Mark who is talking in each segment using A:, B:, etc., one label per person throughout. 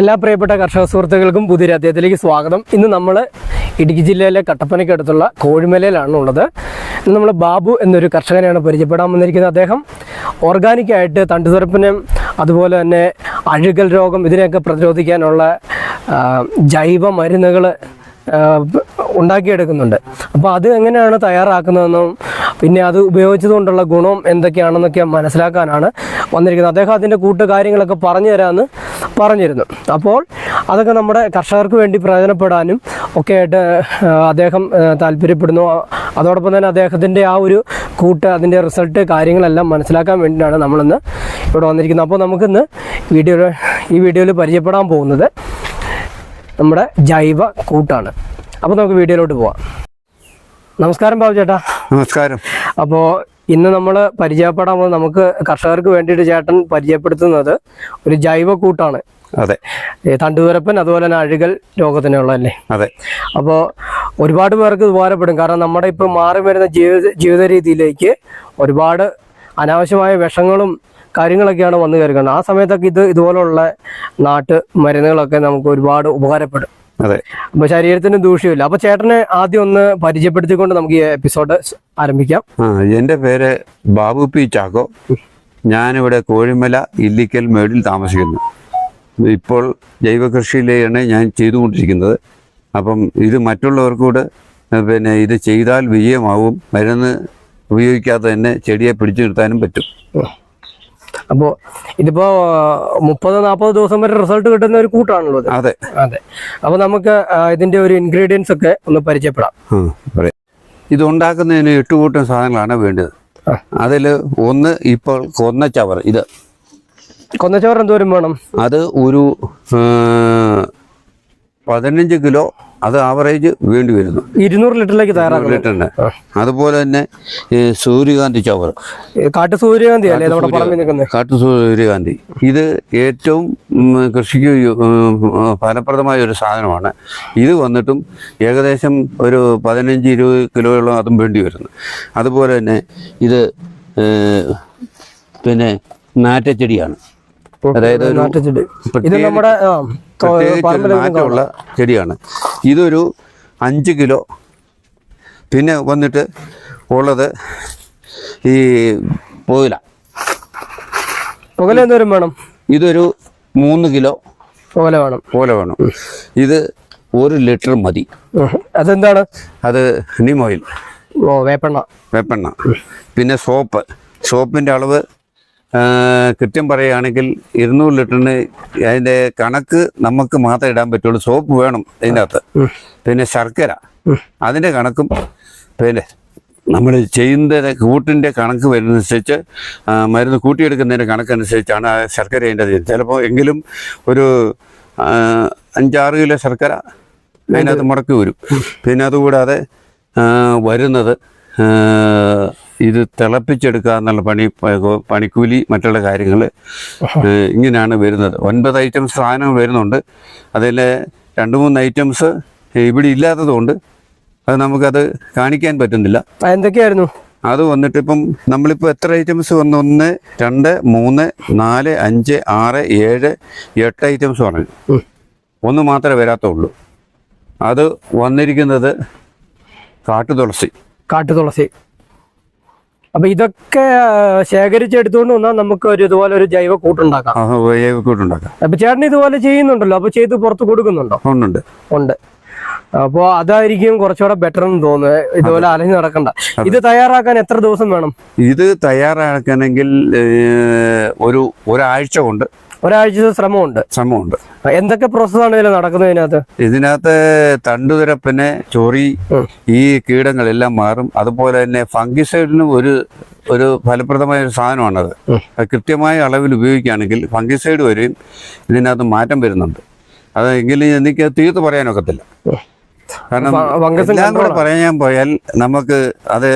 A: എല്ലാ പ്രിയപ്പെട്ട കർഷക സുഹൃത്തുക്കൾക്കും പുതിയൊരു അദ്ദേഹത്തിലേക്ക് സ്വാഗതം. ഇന്ന് നമ്മൾ ഇടുക്കി ജില്ലയിലെ കട്ടപ്പനയ്ക്കടുത്തുള്ള കോഴിമലയിലാണ് ഉള്ളത് നമ്മൾ ബാബു എന്നൊരു കർഷകനെയാണ് പരിചയപ്പെടാൻ വന്നിരിക്കുന്നത്. അദ്ദേഹം ഓർഗാനിക്കായിട്ട് തണ്ടുതുറപ്പിനും അതുപോലെ തന്നെ അഴുകൽ രോഗം ഇതിനെയൊക്കെ പ്രതിരോധിക്കാനുള്ള ജൈവ മരുന്നുകൾ ഉണ്ടാക്കിയെടുക്കുന്നുണ്ട്. അപ്പോൾ അത് എങ്ങനെയാണ് തയ്യാറാക്കുന്നതെന്നും പിന്നെ അത് ഉപയോഗിച്ചതുകൊണ്ടുള്ള ഗുണം എന്തൊക്കെയാണെന്നൊക്കെ മനസ്സിലാക്കാനാണ് വന്നിരിക്കുന്നത്. അദ്ദേഹം അതിന്റെ കൂട്ട് കാര്യങ്ങളൊക്കെ പറഞ്ഞു തരാമെന്ന് പറഞ്ഞിരുന്നു. അപ്പോൾ അതൊക്കെ നമ്മുടെ കർഷകർക്ക് വേണ്ടി പ്രയോജനപ്പെടാനും ഒക്കെ ആയിട്ട് അദ്ദേഹം താല്പര്യപ്പെടുന്നു. അതോടൊപ്പം തന്നെ അദ്ദേഹത്തിന്റെ ആ ഒരു കൂട്ട് അതിന്റെ റിസൾട്ട് കാര്യങ്ങളെല്ലാം മനസ്സിലാക്കാൻ വേണ്ടിയിട്ടാണ് നമ്മളിന്ന് ഇവിടെ വന്നിരിക്കുന്നത്. അപ്പോൾ നമുക്കിന്ന് വീഡിയോ ഈ വീഡിയോയിൽ പരിചയപ്പെടാൻ പോകുന്നത് നമ്മുടെ ജൈവ കൂട്ടാണ്. അപ്പോൾ നമുക്ക് വീഡിയോയിലോട്ട് പോവാം. നമസ്കാരം ബാബു ചേട്ടാ.
B: നമസ്കാരം.
A: അപ്പോൾ ഇന്ന് നമ്മൾ പരിചയപ്പെടാൻ പോകുന്നത് നമുക്ക് കർഷകർക്ക് വേണ്ടിയിട്ട് ചേട്ടൻ പരിചയപ്പെടുത്തുന്നത് ഒരു ജൈവ കൂട്ടാണ്
B: അതെ
A: തണ്ടുതുരപ്പൻ അതുപോലെ തന്നെ അഴുകൽ രോഗത്തിനുള്ളതല്ലേ?
B: അതെ.
A: അപ്പോൾ ഒരുപാട് പേർക്ക് ഉപകാരപ്പെടും. കാരണം നമ്മുടെ ഇപ്പോൾ മാറി വരുന്ന ജീവിത ജീവിത രീതിയിലേക്ക് ഒരുപാട് അനാവശ്യമായ വിഷങ്ങളും കാര്യങ്ങളൊക്കെയാണ് വന്നു കയറുന്നത് ആ സമയത്തൊക്കെ ഇത് ഇതുപോലുള്ള നാട്ട് മരുന്നുകളൊക്കെ നമുക്ക് ഒരുപാട് ഉപകാരപ്പെടും.
B: അതെ.
A: അപ്പോൾ ശരീരത്തിന് ദൂഷ്യമില്ല അപ്പൊ ചേട്ടനെ ആദ്യം ഒന്ന് പരിചയപ്പെടുത്തിക്കൊണ്ട് നമുക്ക് ഈ എപ്പിസോഡ് ആരംഭിക്കാം.
B: ആ എന്റെ പേര് ബാബു പി ചാക്കോ. ഞാനിവിടെ കോഴിമല ഇല്ലിക്കൽ മേടിൽ താമസിക്കുന്നു. ഇപ്പോൾ ജൈവ കൃഷിയിലാണ് ഞാൻ ചെയ്തുകൊണ്ടിരിക്കുന്നത്. അപ്പം ഇത് മറ്റുള്ളവർക്കൂടെ കൂടെ പിന്നെ ഇത് ചെയ്താൽ വിജയമാവും. മരുന്ന് ഉപയോഗിക്കാതെ തന്നെ ചെടിയെ പിടിച്ചു നിർത്താനും പറ്റും.
A: അപ്പോൾ ഇതിപ്പോ മുപ്പത് നാൽപ്പത് ദിവസം വരെ റിസൾട്ട് കിട്ടുന്ന ഒരു കൂട്ടാണല്ലോ
B: അതെ.
A: അതെ. അപ്പോൾ നമുക്ക് ഇതിന്റെ ഒരു ഇൻഗ്രീഡിയൻസ് ഒക്കെ ഒന്ന് പരിചയപ്പെടാം.
B: ഇത് ഉണ്ടാക്കുന്നതിന് എട്ട് കൂട്ടം സാധനങ്ങളാണ് വേണ്ടത്. അതിൽ ഒന്ന് ഇപ്പോൾ കൊന്നച്ചവർ ഇത്.
A: കൊന്നച്ചവർ എന്തോരം വേണം?
B: അത് ഒരു പതിനഞ്ച് കിലോ അത് ആവറേജ് വേണ്ടി വരുന്നു.
A: ഇരുന്നൂറ് ലിറ്ററിലേക്ക് തയ്യാറാക്കും
B: ലിറ്ററിന്. അതുപോലെ തന്നെ ഈ സൂര്യകാന്തി ചവർ
A: കാട്ടു സൂര്യകാന്തി അല്ലേ? നമ്മുടെ
B: കാട്ടു സൂര്യകാന്തി. ഇത് ഏറ്റവും കൃഷിക്ക് ഫലപ്രദമായ ഒരു സാധനമാണ്. ഇത് വന്നിട്ടും ഏകദേശം ഒരു പതിനഞ്ച് ഇരുപത് കിലോയോളം അതും വേണ്ടി വരുന്നു. അതുപോലെ തന്നെ ഇത് പിന്നെ നാറ്റച്ചെടിയാണ്. അതായത് ഒരു
A: ഇത് നമ്മുടെ
B: ചെടിയാണ്. ഇതൊരു അഞ്ച് കിലോ. പിന്നെ വന്നിട്ട് ഉള്ളത് ഈ പുകല
A: പുകല എന്തോരം വേണം?
B: ഇതൊരു മൂന്ന് കിലോ
A: പുകല വേണം.
B: പുകല വേണം. ഇത് ഒരു ലിറ്റർ മതി.
A: അതെന്താണ്?
B: അത് നിമോയിൽ.
A: ഓ വേപ്പെണ്ണ.
B: വേപ്പെണ്ണ. പിന്നെ സോപ്പ്. സോപ്പിന്റെ അളവ് കൃത്യം പറയുകയാണെങ്കിൽ ഇരുന്നൂറ് ലിറ്ററിന് അതിന്റെ കണക്ക് നമുക്ക് മാത്രമേ ഇടാൻ പറ്റുള്ളൂ. സോപ്പ് വേണം അതിന്റെ അകത്ത് പിന്നെ ശർക്കര. അതിന്റെ കണക്കും പിന്നെ നമ്മൾ ചെയ്യുന്ന കൂട്ടിന്റെ കണക്ക് വരുന്നതനുസരിച്ച് മരുന്ന് കൂട്ടിയെടുക്കുന്നതിന്റെ കണക്കനുസരിച്ചാണ് ആ ശർക്കര അതിന്റെ അത് ചിലപ്പോൾ എങ്കിലും ഒരു അഞ്ചാറ് കിലോ ശർക്കര അതിനകത്ത് മുടക്കി വരും. പിന്നെ അതുകൂടാതെ വരുന്നത് ഇത് തിളപ്പിച്ചെടുക്കുക എന്നുള്ള പണി പണിക്കൂലി മറ്റുള്ള കാര്യങ്ങൾ ഇങ്ങനെയാണ് വരുന്നത്. ഒൻപത് ഐറ്റംസ് സാധനം വരുന്നുണ്ട്. അതിൽ രണ്ട് മൂന്ന് ഐറ്റംസ് ഇവിടെ ഇല്ലാത്തതുകൊണ്ട് അത് നമുക്കത് കാണിക്കാൻ പറ്റുന്നില്ല.
A: എന്തൊക്കെയായിരുന്നു?
B: അത് വന്നിട്ട് ഇപ്പം നമ്മളിപ്പോൾ എത്ര ഐറ്റംസ് വന്നു? ഒന്ന് രണ്ട് മൂന്ന് നാല് അഞ്ച് ആറ് ഏഴ് എട്ട് ഐറ്റംസ് പറഞ്ഞു ഒന്ന് മാത്രമേ വരാത്തുള്ളൂ. അത് വന്നിരിക്കുന്നത് കാട്ടുതുളസി.
A: കാട്ടുതുളസി. അപ്പൊ ഇതൊക്കെ ശേഖരിച്ചെടുത്തുകൊണ്ട് വന്നാൽ നമുക്ക് ഒരു ഇതുപോലെ ഒരു ജൈവ കൂട്ടുണ്ടാക്കാം.
B: കൂട്ടുണ്ടാക്കാം.
A: അപ്പൊ ചേട്ടൻ ഇതുപോലെ ചെയ്യുന്നുണ്ടല്ലോ. അപ്പൊ ചെയ്ത് പുറത്ത് കൊടുക്കുന്നുണ്ടോ?
B: ഉണ്ട്
A: ഉണ്ട്. അപ്പോൾ അതായിരിക്കും കുറച്ചുകൂടെ ബെറ്റർ എന്ന് തോന്നുന്നത്. ഇതുപോലെ അലഞ്ഞു നടക്കണ്ട. ഇത് തയ്യാറാക്കാൻ എത്ര ദിവസം വേണം?
B: ഇത് തയ്യാറാക്കണമെങ്കിൽ ഒരു ഒരാഴ്ച കൊണ്ട്
A: ഒരാഴ്ചത്തെ ശ്രമമുണ്ട്.
B: ശ്രമമുണ്ട്.
A: എന്തൊക്കെ പ്രോസസ്സാണ് ഇതിൽ നടക്കുന്നത് ഇതിനകത്ത്?
B: ഇതിനകത്ത് തണ്ടുതുരപ്പിനെ ചൊറി ഈ കീടങ്ങളെല്ലാം മാറും. അതുപോലെ തന്നെ ഫംഗിസൈഡിനും ഒരു ഒരു ഫലപ്രദമായ ഒരു സാധനമാണത്. കൃത്യമായ അളവിൽ ഉപയോഗിക്കുകയാണെങ്കിൽ ഫംഗിസൈഡ് വരെയും ഇതിനകത്ത് മാറ്റം വരുന്നുണ്ട്. അതെങ്കിലും എനിക്ക് തീർത്ത് പറയാനൊക്കത്തില്ല കാരണം എല്ലാം കൂടെ പറയാൻ പോയാൽ നമുക്ക് അത്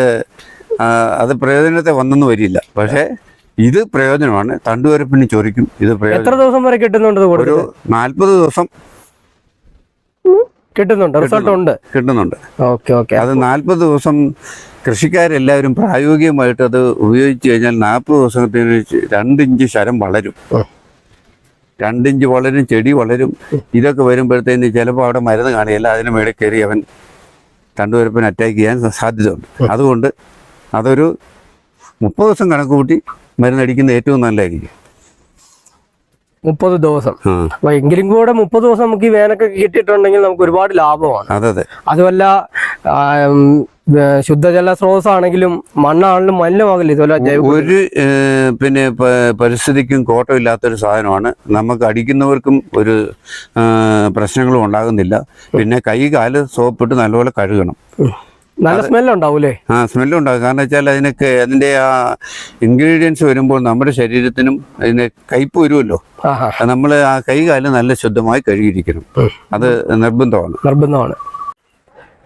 B: അത് പ്രയോജനത്തെ വന്നെന്ന് വരില്ല. പക്ഷേ ഇത് പ്രയോജനമാണ്. തണ്ടുവരപ്പിന് ചൊറിക്കും. ഇത്
A: എത്ര ദിവസം വരെ കിട്ടുന്നുണ്ട്
B: ഒരു നാല്പത് ദിവസം
A: കിട്ടുന്നുണ്ട്. റിസൾട്ട് ഉണ്ട്
B: കിട്ടുന്നുണ്ട്.
A: Okay okay.
B: അത് നാല്പത് ദിവസം കൃഷിക്കാരെല്ലാവരും പ്രായോഗികമായിട്ട് അത് ഉപയോഗിച്ച് കഴിഞ്ഞാൽ നാൽപ്പത് ദിവസത്തിന് രണ്ട് ഇഞ്ച് ശരം വളരും. രണ്ടിഞ്ച് വളരും ചെടി വളരും. ഇതൊക്കെ വരുമ്പോഴത്തേന് ചിലപ്പോൾ അവിടെ മരുന്ന് കാണില്ല. അതിന് മേളിൽ കയറി അവൻ തണ്ടുവരപ്പിന് അറ്റാക്ക് ചെയ്യാൻ സാധ്യതയുണ്ട്. അതുകൊണ്ട് അതൊരു മുപ്പത് ദിവസം കണക്ക് കൂട്ടി മരുന്നടിക്കുന്നത് ഏറ്റവും നല്ലതായിരിക്കും.
A: മുപ്പത് ദിവസം. അപ്പൊ എങ്കിലും കൂടെ മുപ്പത് ദിവസം നമുക്ക് ഈ വേനൊക്കെ കിട്ടിയിട്ടുണ്ടെങ്കിൽ നമുക്ക് ഒരുപാട് ലാഭമാണ്.
B: അതെ അതെ.
A: അതുമല്ല ശുദ്ധജല സ്രോതസ്സാണെങ്കിലും മണ്ണാണെങ്കിലും മലിനമാകില്ല ഇതുപോലെ
B: ഒരു പിന്നെ പരിസ്ഥിതിക്കും പരിസ്ഥിതിക്കും കോട്ടമില്ലാത്തൊരു സാധനമാണ്. നമുക്ക് അടിക്കുന്നവർക്കും ഒരു പ്രശ്നങ്ങളും ഉണ്ടാകുന്നില്ല. പിന്നെ കൈ കാൽ സോപ്പിട്ട് നല്ലപോലെ കഴുകണം.
A: നല്ല സ്മെല്ലുണ്ടാവൂലേ?
B: ആ സ്മെല്ലും ഉണ്ടാകും കാരണം വെച്ചാൽ അതിനൊക്കെ അതിന്റെ ആ ഇൻഗ്രീഡിയൻസ് വരുമ്പോൾ നമ്മുടെ ശരീരത്തിനും അതിന് കയ്പ് വരുമല്ലോ. നമ്മൾ ആ കൈ കാൽ നല്ല ശുദ്ധമായി കഴുകിയിരിക്കണം. അത് നിർബന്ധമാണ്.
A: നിർബന്ധമാണ്.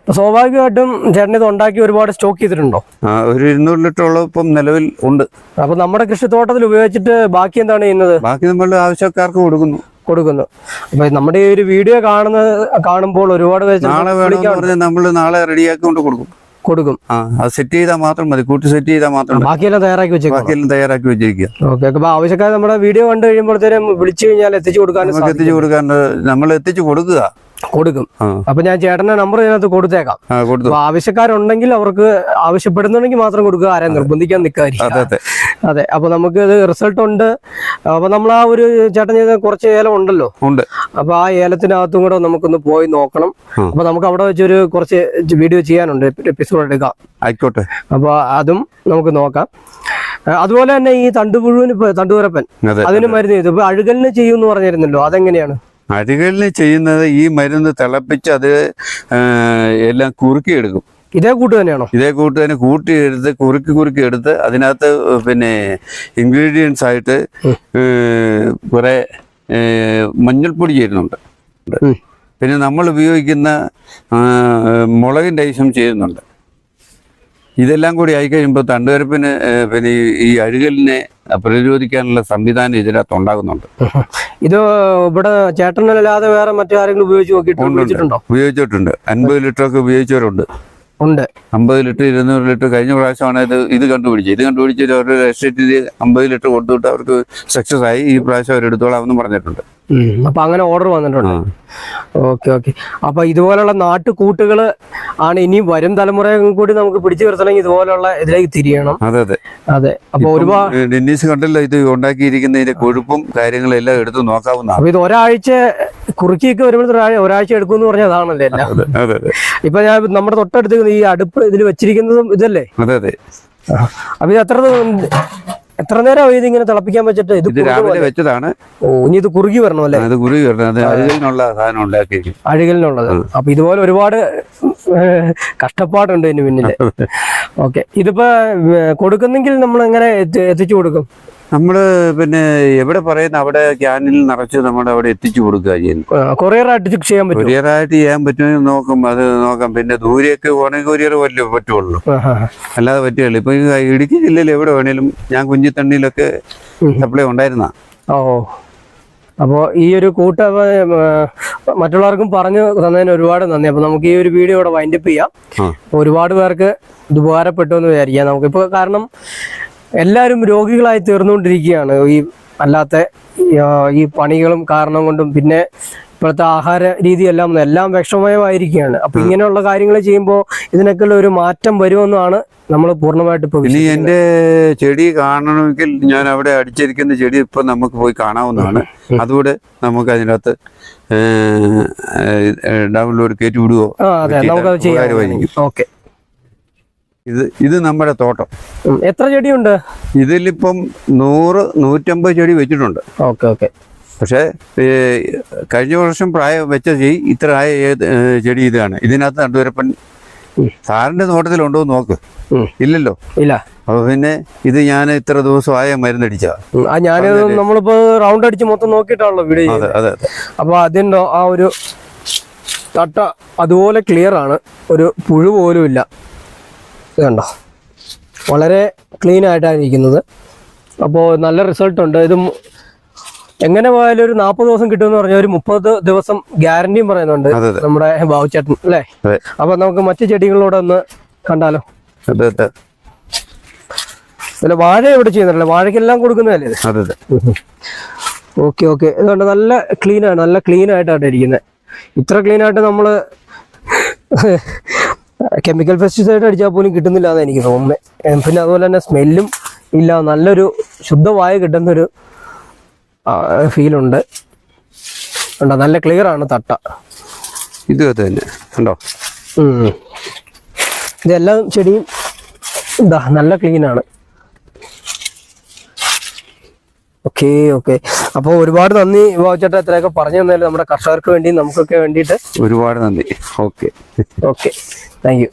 A: സ്വാഭാവികമായിട്ടും ചേട്ടൻ ഇത് ഉണ്ടാക്കി ഒരുപാട് സ്റ്റോക്ക് ചെയ്തിട്ടുണ്ടോ?
B: ആ, ഒരു ഇരുന്നൂറ് ലിറ്ററോളം ഇപ്പം നിലവിൽ ഉണ്ട്.
A: അപ്പൊ നമ്മുടെ കൃഷിത്തോട്ടത്തിൽ ഉപയോഗിച്ചിട്ട് ബാക്കി എന്താണ് ചെയ്യുന്നത്?
B: ബാക്കി നമ്മൾ ആവശ്യക്കാർക്ക് കൊടുക്കുന്നു.
A: കൊടുക്കുന്നു. അപ്പൊ നമ്മുടെ ഈ ഒരു വീഡിയോ കാണുന്ന കാണുമ്പോൾ ഒരുപാട്
B: നാളെ നമ്മൾ നാളെ റെഡിയാക്കി കൊണ്ട് കൊടുക്കും.
A: കൊടുക്കും.
B: ആ അത് സെറ്റ് ചെയ്താൽ മാത്രം മതി. കൂട്ടി സെറ്റ് ചെയ്താൽ മാത്രം
A: ബാക്കിയെല്ലാം തയ്യാറാക്കി വെച്ചേക്കും
B: ബാക്കിയെല്ലാം തയ്യാറാക്കി വെച്ചിരിക്കുക.
A: ഓക്കെ അപ്പൊ ആവശ്യക്കാർ നമ്മുടെ വീഡിയോ കണ്ടു കഴിയുമ്പോഴത്തേനും വിളിച്ചു കഴിഞ്ഞാൽ എത്തിച്ചു
B: കൊടുക്കാൻ എത്തിച്ചു കൊടുക്കാൻ നമ്മൾ എത്തിച്ചു കൊടുക്കുക.
A: കൊടുക്കും. അപ്പൊ ഞാൻ ചേട്ടന്റെ നമ്പർ ഇതിനകത്ത് കൊടുത്തേക്കാം. അപ്പൊ ആവശ്യക്കാരുണ്ടെങ്കിൽ അവർക്ക് ആവശ്യപ്പെടുന്നുണ്ടെങ്കിൽ മാത്രം കൊടുക്കുക. ആരെ നിർബന്ധിക്കാൻ നിൽക്കാതിരിക്കും
B: അതെ
A: അപ്പൊ നമുക്ക് ഇത് റിസൾട്ട് ഉണ്ട്. അപ്പൊ നമ്മൾ ആ ഒരു ചേട്ടൻ ചെയ്ത കുറച്ച് ഏലം ഉണ്ടല്ലോ.
B: ഉണ്ട്.
A: അപ്പൊ ആ ഏലത്തിനകത്തും കൂടെ നമുക്കൊന്ന് പോയി നോക്കണം. അപ്പൊ നമുക്ക് അവിടെ വെച്ചൊരു കുറച്ച് വീഡിയോ ചെയ്യാനുണ്ട്. എപ്പിസോഡ് എടുക്കാം.
B: ആയിക്കോട്ടെ.
A: അപ്പൊ അതും നമുക്ക് നോക്കാം. അതുപോലെ തന്നെ ഈ തണ്ടുപുഴുവിന്
B: തണ്ടുപുരപ്പൻ
A: അതിന് മരുന്ന് ചെയ്തു. ഇപ്പൊ അഴുകലിന് ചെയ്യുമെന്ന് പറഞ്ഞിരുന്നല്ലോ. അതെങ്ങനെയാണ്?
B: അരികളിന് ചെയ്യുന്നത് ഈ മരുന്ന് തിളപ്പിച്ച് അത് എല്ലാം കുറുക്കി എടുക്കും
A: ഇതേ കൂട്ട് തന്നെയാണോ?
B: ഇതേ കൂട്ട് തന്നെ കൂട്ടിയെടുത്ത് കുറുക്കി കുറുക്കി എടുത്ത് അതിനകത്ത് പിന്നെ ഇൻഗ്രീഡിയൻസ് ആയിട്ട് കുറെ മഞ്ഞൾപ്പൊടി ചേരുന്നുണ്ട്. പിന്നെ നമ്മൾ ഉപയോഗിക്കുന്ന മുളകിന്റെ ഐശം ചെയ്യുന്നുണ്ട് ഇതെല്ലാം കൂടി ആയിക്കഴിയുമ്പോൾ തണ്ടുവരപ്പിന് ഏ, പിന്നെ ഈ- അഴുകലിനെ പ്രതിരോധിക്കാനുള്ള സംവിധാനം ഇതിനകത്ത് ഉണ്ടാകുന്നുണ്ട്.
A: ഇത് ഇവിടെ ചേട്ടനല്ലാതെ വേറെ മറ്റാരെങ്കിലും ഉപയോഗിച്ച് നോക്കിയിട്ടുണ്ടോ? ഉപയോഗിച്ചിട്ടുണ്ടോ?
B: അൻപത് ലിറ്റർ ഒക്കെ ഉപയോഗിച്ചവരുണ്ട്.
A: ഉണ്ട്.
B: അമ്പത് ലിറ്റർ ഇരുന്നൂറ് ലിറ്റർ കഴിഞ്ഞ പ്രാവശ്യമാണ് ഇത് ഇത് കണ്ടുപിടിച്ചത്. ഇത് കണ്ടുപിടിച്ചിട്ട് അവരുടെ എസ്റ്റേറ്റിൽ അമ്പത് ലിറ്റർ കൊടുത്തുവിട്ട് അവർക്ക് സക്സസ് ആയി. ഈ പ്രാവശ്യം അവരെടുത്തോളാം എന്നും പറഞ്ഞിട്ടുണ്ട്.
A: അപ്പൊ അങ്ങനെ ഓർഡർ വന്നിട്ടുണ്ട്. ഓക്കെ ഓക്കെ അപ്പൊ ഇതുപോലുള്ള നാട്ടുകൂട്ടുകൾ ആണ് ഇനി വരും തലമുറയും കൂടി നമുക്ക് പിടിച്ചു നിർത്തണമെങ്കിൽ ഇതുപോലുള്ള ഇതിലേക്ക് തിരിയണം.
B: അതെ അതെ.
A: അതെ. അപ്പൊ ഒരുപാട്
B: ഡെന്നീസ് കണ്ടല്ലോ ഇത് ഉണ്ടാക്കിയിരിക്കുന്നതിന്റെ കൊഴുപ്പും കാര്യങ്ങളും എല്ലാം എടുത്ത് നോക്കാവുന്ന
A: അപ്പൊ ഇത് ഒരാഴ്ച കുറുക്കിയൊക്കെ വരുമ്പോൾ ഒരാഴ്ച എടുക്കുമെന്ന് പറഞ്ഞാൽ അതാണല്ലേ എല്ലാം. ഇപ്പൊ ഞാൻ നമ്മുടെ തൊട്ടടുത്ത് ഈ അടുപ്പ് ഇതിൽ വെച്ചിരിക്കുന്നതും ഇതല്ലേ?
B: അതെ അതെ.
A: അപ്പൊ ഇത് എത്ര എത്ര നേരം ഇത് ഇങ്ങനെ തിളപ്പിക്കാൻ വെച്ചിട്ട്? ഇത്
B: ഇത് രാവിലെ വെച്ചതാണ്.
A: ഓ ഇനി ഇത് കുറുകി വരണം അല്ലേ?
B: അത് കുറുകി വരണം. അഴുകലിനുള്ള സാധനം ഉണ്ടാക്കി
A: അഴുകലിനുള്ളത്. അപ്പൊ ഇതുപോലെ ഒരുപാട് കഷ്ടപ്പാടുണ്ട് ഇതിന് പിന്നിൽ. ഓക്കെ. ഇതിപ്പോ കൊടുക്കുന്നെങ്കിൽ നമ്മൾ എങ്ങനെ എത്തിച്ചു കൊടുക്കും?
B: നമ്മൾ പിന്നെ എവിടെ പറയുന്ന അവിടെ ക്യാനിൽ നിറച്ച് നമ്മൾ അവിടെ എത്തിച്ചു കൊടുക്കുക ചെയ്യുന്നു.
A: കൊറിയറായിട്ട് ചെയ്യാൻ പറ്റും
B: കൊറിയറായിട്ട് ചെയ്യാൻ പറ്റുമെന്ന് നോക്കും അത് നോക്കാം. പിന്നെ ദൂരെയൊക്കെ പോകണമെങ്കിൽ കൊറിയർ വല്ല പറ്റുള്ളൂ. അല്ലാതെ പറ്റുകയുള്ളു ഇപ്പൊ ഇടുക്കി ജില്ലയിൽ എവിടെ വേണേലും ഞാൻ
A: കുഞ്ഞിത്തണ്ണിയിലൊക്കെ
B: സപ്ലൈ ഉണ്ടായിരുന്ന.
A: ഓ. അപ്പോൾ ഈ ഒരു കൂട്ട മറ്റുള്ളവർക്കും പറഞ്ഞു തന്നതിന് ഒരുപാട് നന്ദി. അപ്പോൾ നമുക്ക് ഈ ഒരു വീഡിയോ ഇവിടെ വൈൻഡപ്പ് ചെയ്യാം. ഒരുപാട് പേർക്ക് ഇത് ഉപകാരപ്പെട്ടു എന്ന് വിചാരിക്കാം. നമുക്കിപ്പോൾ കാരണം എല്ലാവരും രോഗികളായി തീർന്നുകൊണ്ടിരിക്കുകയാണ്. ഈ അല്ലാത്ത ഈ, പണികളും കാരണം കൊണ്ടും പിന്നെ ഇപ്പോഴത്തെ ആഹാര രീതിയെല്ലാം എല്ലാം വിഷമയമായിരിക്കുകയാണ്. അപ്പൊ ഇങ്ങനെയുള്ള കാര്യങ്ങൾ ചെയ്യുമ്പോൾ ഇതിനൊക്കെ ഒരു മാറ്റം വരുമെന്നാണ് നമ്മൾ പൂർണമായിട്ട് ഇപ്പോൾ
B: ഇനി എന്റെ ചെടി കാണണമെങ്കിൽ ഞാൻ അവിടെ അടിച്ചിരിക്കുന്ന ചെടി ഇപ്പൊ നമുക്ക് പോയി കാണാവുന്നതാണ്. അതുകൂടെ നമുക്ക് അതിനകത്ത് ഡൗൺലോഡ് കയറ്റി വിടുവോ.
A: ഓക്കെ.
B: ഇത് ഇത് നമ്മുടെ തോട്ടം.
A: എത്ര ചെടിയുണ്ട്?
B: ഇതിലിപ്പം നൂറ് നൂറ്റമ്പത് ചെടി വെച്ചിട്ടുണ്ട്.
A: Okay okay.
B: പക്ഷേ കഴിഞ്ഞ വർഷം പ്രായം വെച്ച ചെടി ഇത്ര ആയ ചെടി ഇതാണ്. ഇതിനകത്ത് നടുവരപ്പൻ സാറിന്റെ തോട്ടത്തിലുണ്ടോ എന്ന് നോക്ക്. ഇല്ലല്ലോ.
A: ഇല്ല.
B: അപ്പൊ പിന്നെ ഇത് ഞാൻ ഇത്ര ദിവസം ആയ മരുന്നടിച്ചാ.
A: ഞാൻ നമ്മളിപ്പോ റൗണ്ട് അടിച്ച് മൊത്തം നോക്കിയിട്ടാണല്ലോ വീഡിയോ
B: അതെ അതെ
A: അപ്പൊ അതിന്റെ ആ ഒരു തട്ട അതുപോലെ ക്ലിയർ ആണ്. ഒരു പുഴു പോലും ഇല്ല. ഇത് കണ്ടോ? വളരെ ക്ലീൻ ആയിട്ടാണ് ഇരിക്കുന്നത്. അപ്പോൾ നല്ല റിസൾട്ട് ഉണ്ട്. ഇത് എങ്ങനെ പോയാലും ഒരു നാൽപ്പത് ദിവസം കിട്ടുമെന്ന് പറഞ്ഞാൽ ഒരു മുപ്പത് ദിവസം ഗ്യാരണ്ടിയും പറയുന്നുണ്ട് നമ്മുടെ ബാബുചേട്ടൻ അല്ലേ? അപ്പൊ നമുക്ക് മറ്റു ചെടികളിലൂടെ ഒന്ന് കണ്ടാലോ? അല്ല വാഴ ഇവിടെ ചെയ്യുന്നുണ്ടല്ലോ. വാഴക്കെല്ലാം കൊടുക്കുന്നതല്ലേ ഓക്കെ ഓക്കെ. ഇതുകൊണ്ട് നല്ല ക്ലീൻ ആണ്. നല്ല ക്ലീൻ ആയിട്ടാണ് ഇരിക്കുന്നത്. ഇത്ര ക്ലീൻ ആയിട്ട് നമ്മൾ കെമിക്കൽ പെസ്റ്റിസൈഡ് അടിച്ചാൽ പോലും കിട്ടുന്നില്ല എന്ന് എനിക്ക് തോന്നുന്നത് പിന്നെ അതുപോലെ തന്നെ സ്മെല്ലും ഇല്ല. നല്ലൊരു ശുദ്ധമായ കിട്ടുന്നൊരു ഫീലുണ്ട് ഉണ്ടോ. നല്ല ക്ലിയർ ആണ് തട്ട.
B: ഇത് തന്നെ.
A: ഇതെല്ലാം ചെടിയും ഇതാ നല്ല ക്ലീൻ ആണ് ഓക്കെ ഓക്കെ. അപ്പോൾ ഒരുപാട് നന്ദി ചേട്ടൻ എത്രയൊക്കെ പറഞ്ഞു തന്നാലും നമ്മുടെ കർഷകർക്ക് വേണ്ടി നമുക്കൊക്കെ വേണ്ടിയിട്ട്.
B: ഒരുപാട് നന്ദി. ഓക്കെ.
A: ഓക്കെ. Thank you.